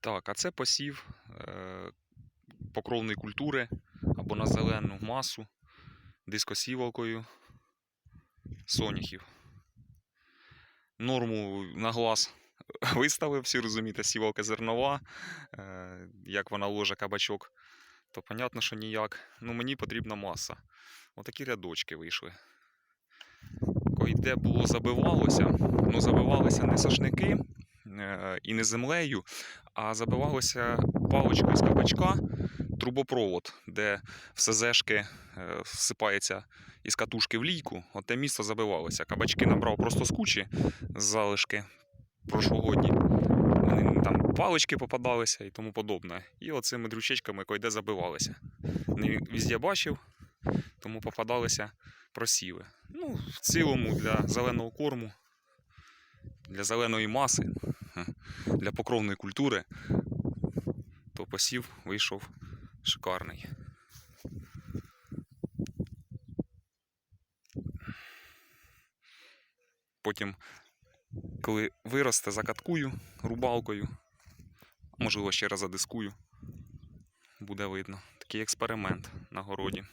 Так, а це посів е, покровної культури або на зелену масу дискосівалкою соняхів. Норму на глаз виставив, всі розумієте, сівалка зернова, е, як вона ложе кабачок, то понятно, що ніяк. Ну, мені потрібна маса. Отакі рядочки вийшли. Де було забивалося, ну забивалися не сошники е, і не землею, а забивалося паличкою з кабачка трубопровод, де в СЗшки е, всипається із катушки в лійку. От те місце забивалося. Кабачки набрав просто з кучі з залишки прошлогодні. Вони там палички попадалися і тому подобне. І оцими дрючечками койде забивалися. Не везде бачив, тому попадалися просіви. Ну, в цілому для зеленого корму, для зеленої маси, для покровної культури, то посів вийшов шикарний. Потім, коли виросте, закаткую рубалкою, можливо, ще раз задискую, буде видно. Такий експеримент на городі.